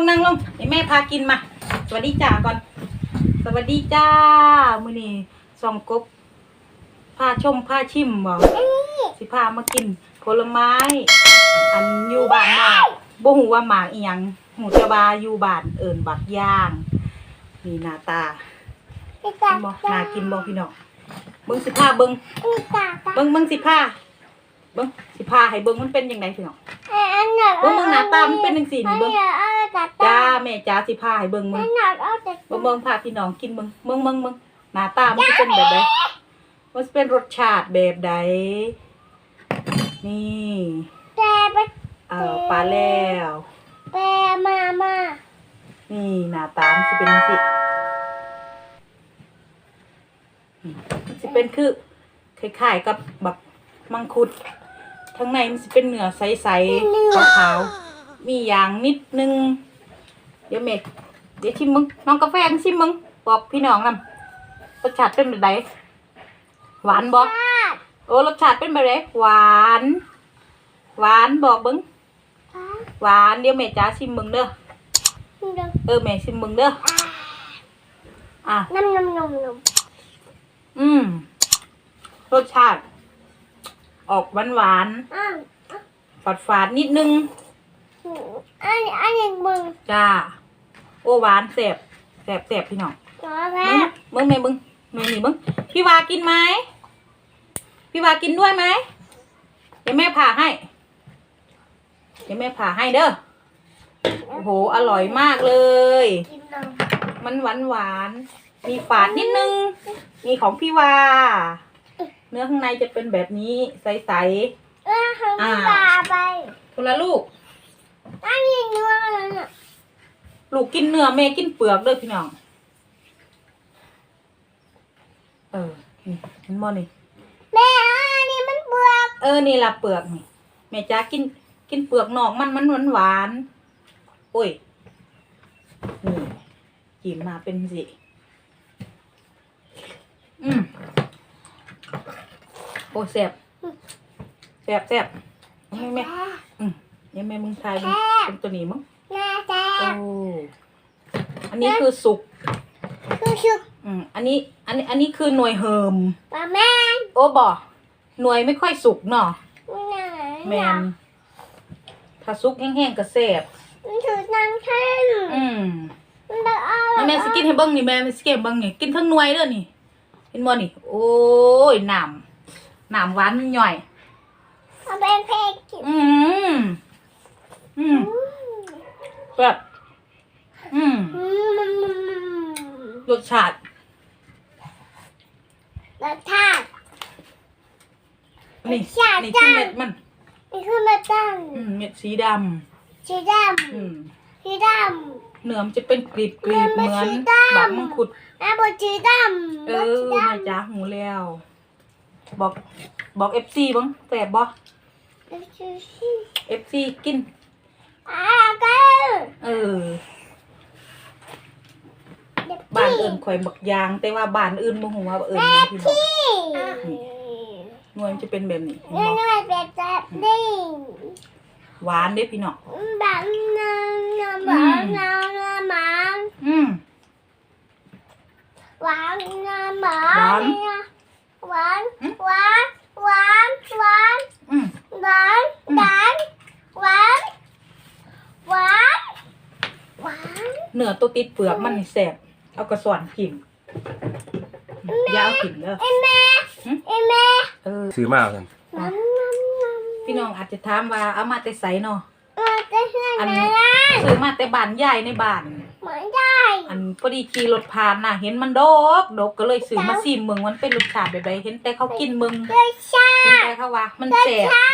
งนั่งลงให้แม่พากินมา สวัสดีจ้าก่อน สวัสดีจ้า มื้อนี้ส่องกบพาชมพาชิมบ่สิพามากิน ผลไม้ อันอยู่บ้านนอกบ่ฮู้ว่าหมากอีหยังหูแต่ว่าอยู่บ้านเอิ้นบักย่างนี่หน้าตาเห็นบ่น่ากินบ่พี่น้องเบิ่งสิพาเบิ่งเบิ่งเบิ่งสิพา เบิ่งสิพาให้เบิ่งมันเป็นจังไดพี่น้องเบิ่งเบิ่งหน้าตามันเป็นจังซี่นี่เบิ่งจ้าแม่จ้าสิพาให้เบิ่งมึงเบิ่งเบิ่งพาพี่น้องกินเบิ่งเบิ่งเบิ่งเบิ่งหน้าตามันจะเป็นแบบใดมันจะเป็นรสชาติแบบใดนี่เออปลาแล้วนี่หน้าตามันจะเป็นจังซี่นี่มันจะเป็นคือคล้ายๆกับแบบมังคุด ข้างในมันจะเป็นเนื้อใสๆขาวๆมีอย่างนิดนึง เดี๋ยวเมดเดี๋ยวชิมมึงน้องกาแฟมึงชิมมึงบอกพี่น้องนำรสชาติเป็นแบบไหนหวานบอกโอ้รสชาติเป็นแบบไหนหวาน หวานบอกมึงหวานเดี๋ยวแม่จ้าชิมมึงเด้อเออแม่ชิมมึงเด้ออะน้ำน้ำนมนมอืมรสชาติ ออกหวานหวานอ้าวฝาดฝาดๆนิดนึงอันนี้อันนี้มึงจ้า โอ้หวานแสบแสบแสบพี่น้องขอแม่มึงมึงแม่มึงแม่นี่มึงพี่วากินไหมพี่วากินด้วยไหมเดี๋ยวแม่ผ่าให้เดี๋ยวแม่ผ่าให้เด้อโอ้โหอร่อยมากเลยกินนมมันหวานหวานๆมีฝาดนิดนึงมีของพี่วา เนื้อข้างในจะเป็นแบบนี้ใส เออทำตาไปๆ คนละลูกอันนี้นัวเลยน่ะลูกกินเนื้อแม่กินเปลือกเด้อพี่น้อง เออ นี่เห็นบ่นี่ แม่อันนี้มันเปลือกเออ นี่ละเปลือกนี่แม่จ้ากินกินเปลือกนอกมันมันหวานหวานๆโอ้ย นี่จิ้มมาเป็นสิ อืม โอ้แซ่บแซ่บแซ่บแม่แม่อืมยังแม่มึงทายมึงเป็นตัวนี้มั้งแม่แจ๊โอ้อันนี้คือสุกคือชุกอืมอันนี้ อันนี้ อันนี้คือหน่วยเฮิมปลาแม่โอ้บ่หน่วยไม่ค่อยสุกเนาะไม่ไหนแมนถ้าซุกแห้งๆก็แซ่บมันถือนางแท่งอืมมันจะเอาแม่แม่สกินให้เบิ้งนี่แม่สกินให้เบิ้งนี่กินทั้งหน่วยเด้อนี่เห็นบ่นี่ โอ้ยน้ำ น้ำหวานย่อยเอาเป็นเพลงกินอืม อืมแบบอืมอืมรสชาติรสชาติ นี่รสชาตินี่คือจ้ะเม็ดมันนี่คือมาตั้งอืมเม็ดสีดสีดำอืมำสีดเนื้อมันจะเป็นกรีบกรีบเนื้เหอมืมันอนสีดำบะมังคุดำแล้วบนสีดำเออแม่จ้าหูแล้ว บอกบอกเอฟซีบ้างแสบบ่บนสีเอฟซีกินอ่าก็เออบ้านอื่นข่อยบักยาง แต่ว่าบ้านอื่นบ่ฮู้ว่าเอิ้นหยังพี่บอกพี่หน่วยมันจะเป็นแบบนี้เห็นนี่บ่นี่เป็นแบบนี้หวานเด้พี่น้องแบบนั้นนะแบบนั้นนะหมาอืมหวานนะหมาหวานหวานหวานหวานหวานอืมหวานหวานหวานหวานหวานเนื้อตัวติดเปลือกมันนี่แซ่บเอากระสอนกินอย่าเอากินเด้อไอ้แม่หึไอ้แม่เออซื้อมาเอากันน้ำน้ำน้ำพี่น้องอาจจะถามว่าเอามาแต่ไสเนาะมาจะเชื่ออันนะ ซื้อมาแต่บ้านยายในบ้านเหมื อนได้อันพอดีขี่รถผ่านน่ะ เห็นมันดกดกก็เลยซื้อมาซิมมึงมันเป็นรสชาติแบบใดเห็นแต่เขากินมึงเลยชาเห็นแต่เขาว่า มันแซ่บชา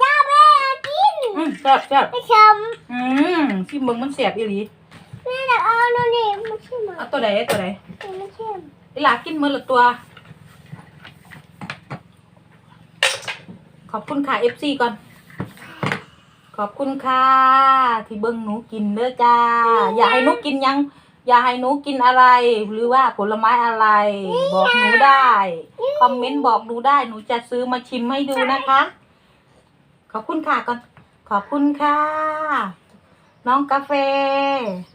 ชาแม่กินอืมแซ่บแซ่บไปชมอืมซิมมึงมันแซ่บอีหลีแม่จะเอาโน่นนี่ไม่ใช่หมาเอาตัวไหนตัวไหนไม่ใช่อีหลากินมือละตัว ขอบคุณค่ะ FC ก่อน ขอบคุณค่ะ ที่เบิ้งหนูกินเด้อจ้า อยากให้หนูกินหยัง อยากให้หนูกินอะไร หรือว่าผลไม้อะไร บอกหนูได้ คอมเมนต์บอกหนูได้ หนูจะซื้อมาชิมให้ดูนะคะ ขอบคุณค่ะก่อน ขอบคุณค่ะ น้องกาแฟ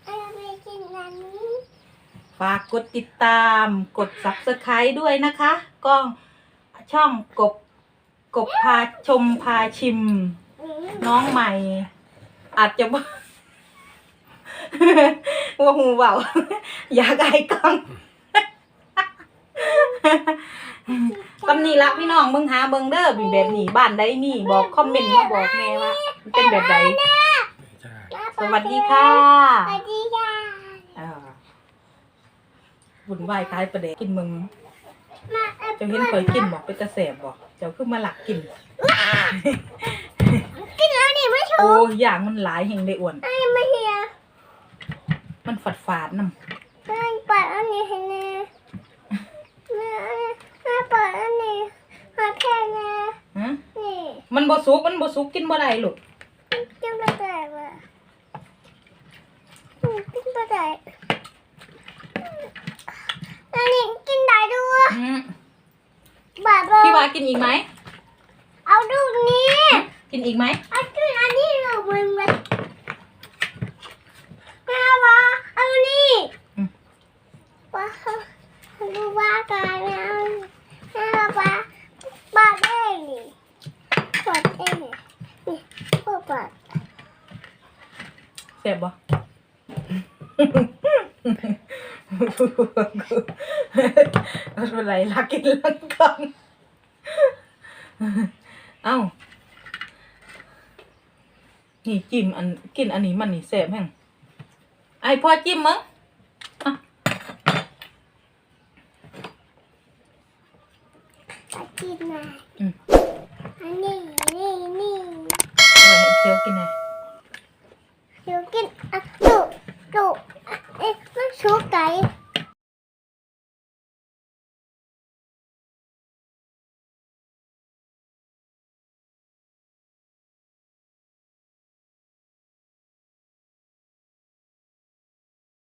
เอาไปกินอันนี้ฝากกดติดตาม กด subscribe ด้วยนะคะ กล้องช่องกบ กบพาชมพาชิมอืม น้องใหม่ อาจจะบ่ว่าหูเบาอยากไอ้กล้องตำนี้ละพี่น้องเบิ่งหาเบิ่งเด้อเป็นแบบนี้บ้านใดมีบอกคอมเมนต์มาบอกแม่ว่ามันเป็นแบบใดจ้าสวัสดีค่ะสวัสดีค่ะอ่าบุญไหวายคล้ายประเดกกินมึงมาเอาเจ้าเห็นเคยกินบอกเป็นตะแสบบอกเจ้าคือมาหลักกิน กินแล้วนี่ไม่ถู โอ้กอย่างมันหลายแห่งได้อ้วน ไอ้ไม่เฮียมันฝาดฝาดๆน้แม่เปิดอันนี้ให้แน่แม่แม่เปิดอันนี้มาแค่แน่ำฮะนี่มันบ่สุกมันบ่สุกกินบ่ได้ลูกกินไปได้ว่ะอืมกินไปได้อันนี้กินได้ด้วยอืมบาบพี่วากินอีกไหมเอาดูนี้ กินอีกไหมเอาดูอันนี้ดูมึงเลยแม่ว่าเอานี่อืมว่าดูว่ากันแล้วแม่ว่าบาดเองนี่ปวดเองนี่นี่ปวดปวดแสบบ่อะไรลักกินลักก่อนเอ้า นี่จิ้มอันกินอันนี้มันนี่แสบแห้งไอพ่อจิ้มมั้งอะจะกินนะอืมอันนี้นี่นี่เอาไว้ให้เคี้ยวกินไงเดี๋ยวกินอะ